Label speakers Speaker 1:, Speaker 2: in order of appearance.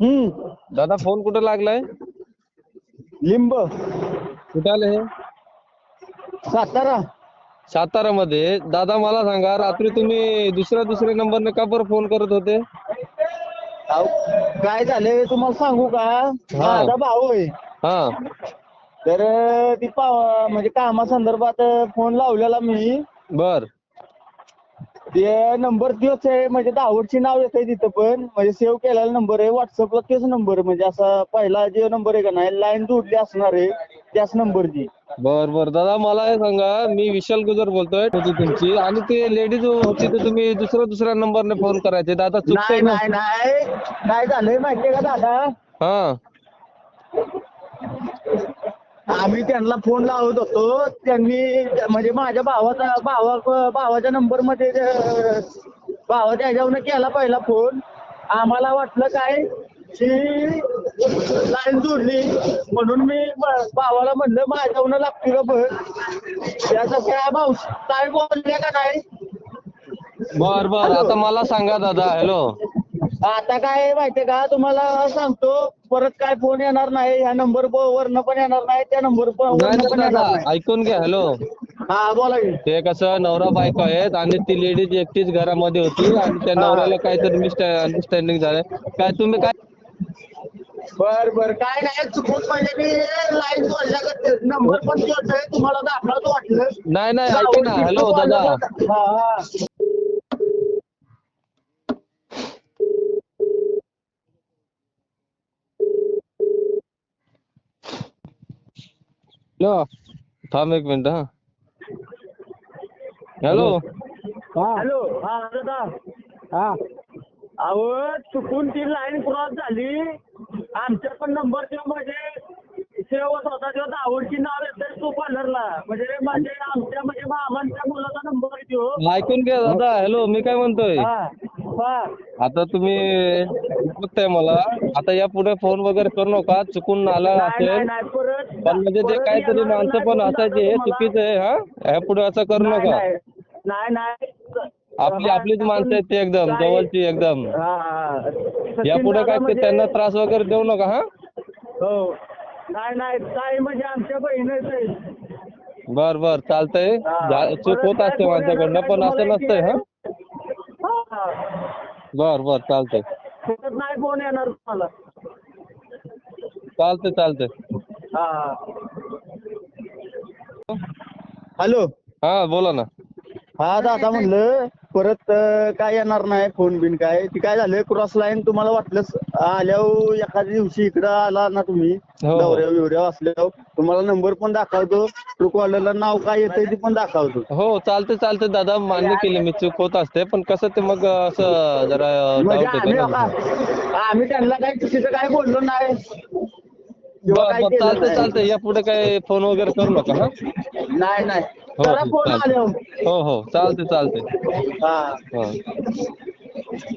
Speaker 1: हम्म.
Speaker 2: दादा फोन कुठे लागलाय?
Speaker 1: लिंब.
Speaker 2: कुठे आले हे?
Speaker 1: सातारा.
Speaker 2: सातारामध्ये. दादा मला सांगा रात्री तुम्ही दुसऱ्या दुसऱ्या नंबरने का बरं फोन करत होते?
Speaker 1: अहो, काय झालंय तुम्हाला सांगू का? माझा भाऊ आहे.
Speaker 2: हा.
Speaker 1: तर ती पा म्हणजे कामासंदर्भात फोन लावलेला मी.
Speaker 2: बर.
Speaker 1: ते नंबर तोच आहे म्हणजे दावडची नाव येत आहे तिथं पण. म्हणजे सेव्ह केलेला नंबर आहे. व्हॉट्सअपला तेच नंबर म्हणजे असा पहिला जे नंबर आहे का नाही लाईन जोडली असणार आहे त्याच नंबरची
Speaker 2: बर बर. दादा मला हे सांगा. मी विशाल गुजर बोलतोय. होती तुमची. आणि ते लेडीज होती तर तुम्ही दुसऱ्या दुसऱ्या नंबरने फोन करायचे. दादा चुकतोय
Speaker 1: नाही
Speaker 2: ना?
Speaker 1: नाही नाही. काय झालंय माहितीये का दादा?
Speaker 2: हा.
Speaker 1: आम्ही त्यांना फोन लावत होतो. त्यांनी म्हणजे माझ्या भावाचा भावा भावाच्या नंबरमध्ये अं, भावाच्या ह्याच्यावरनं केला पहिला फोन. आम्हाला वाटलं काय? की लाईन जोडली. म्हणून मी भावाला म्हणलं माझ्यावरनं लागते का बघ त्याचं काय भाऊ काय बोलले का नाही?
Speaker 2: बर बर. आता मला सांगा दादा. हॅलो.
Speaker 1: आता काय माहितीये का? तुम्हाला सांगतो परत काय फोन येणार नाही. ह्या नंबर वरनं पण येणार नाही त्या नंबर पण
Speaker 2: दादा ऐकून घ्या हॅलो.
Speaker 1: हा बोला की.
Speaker 2: ते कसं नवरा बायको आहेत आणि ती लेडीज एकटीच घरामध्ये होती आणि त्या नवऱ्याला काहीतरी मिस अंडरस्टँडिंग झालं काय तुम्ही काय
Speaker 1: बर बर. काय नाही चुकून म्हणजे मी लाईन नंबर पण तुम्हाला दाखवतो वाटलं.
Speaker 2: नाही नाही ऐका ना. हॅलो दादा.
Speaker 1: हा हा.
Speaker 2: हॅलो थांब एक मिनिट हा हॅलो
Speaker 1: हॅलो हा दादा हा अहो चुकून ती लाईन क्रॉस झाली. आमच्या पण नंबर तो म्हणजे सेव होता तो दावडची नाव येतं तो पार्लरला म्हणजे म्हणजे आमच्या म्हणजे मामांच्या मुलाचा नंबर आहे तो
Speaker 2: ऐकून घ्या दादा. हॅलो मी काय म्हणतोय?
Speaker 1: हा.
Speaker 2: आता तुम्ही बघताय मला. आता या पुढे फोन वगैरे करू नका. चुकून आला असेल. पण म्हणजे ते काहीतरी माणसं पण असायची हे. चुकीचं आहे हा? या पुढे असं करू नका.
Speaker 1: नाही. नाही नाही.
Speaker 2: आपली आपलीच माणसं आहेत ती एकदम जवळची एकदम. या पुढे काय ते त्यांना त्रास वगैरे देऊ नका हा?
Speaker 1: हो. नाही नाही. ताई म्हणजे आमच्या बहिणीच आहे
Speaker 2: बर बर. चालतंय. झा- चूक होत असते माझ्याकडनं पण असं नसतंय हा. बर बर चालतंय.
Speaker 1: परत नाही फोन येणार तुम्हाला.
Speaker 2: चालतंय चालतंय.
Speaker 1: हा. हॅलो.
Speaker 2: हा बोला ना.
Speaker 1: हा दादा म्हणलं परत काय येणार नाही फोन बिन काय. ती काय झालं क्रॉस लाईन तुम्हाला वाटलंच आल्यावर एखाद्या दिवशी इकडं आला ना तुम्ही
Speaker 2: हो.
Speaker 1: दौऱ्या बिवऱ्या असल्यावर तुम्हाला नंबर पण दाखवतो ट्रू कॉलरला नाव काय येतंय ते पण दाखवतो.
Speaker 2: हो चालतंय चालतंय दादा. मान्य केली मी चूक होत असते पण कसं ते मग असं जरा
Speaker 1: म्हणजे
Speaker 2: डाऊट
Speaker 1: आम्ही
Speaker 2: ना
Speaker 1: आम्ही त्यांना काही चुकीचं काय बोललो नाही.
Speaker 2: चालतंय. चालतंय. या पुढे काय फोन वगैरे करू नका हा?
Speaker 1: नाही नाही.
Speaker 2: हो हो
Speaker 1: फोन
Speaker 2: चालतंय.
Speaker 1: आल्यावर.
Speaker 2: हो हो. चालतंय चालतंय.
Speaker 1: हा.
Speaker 2: हा.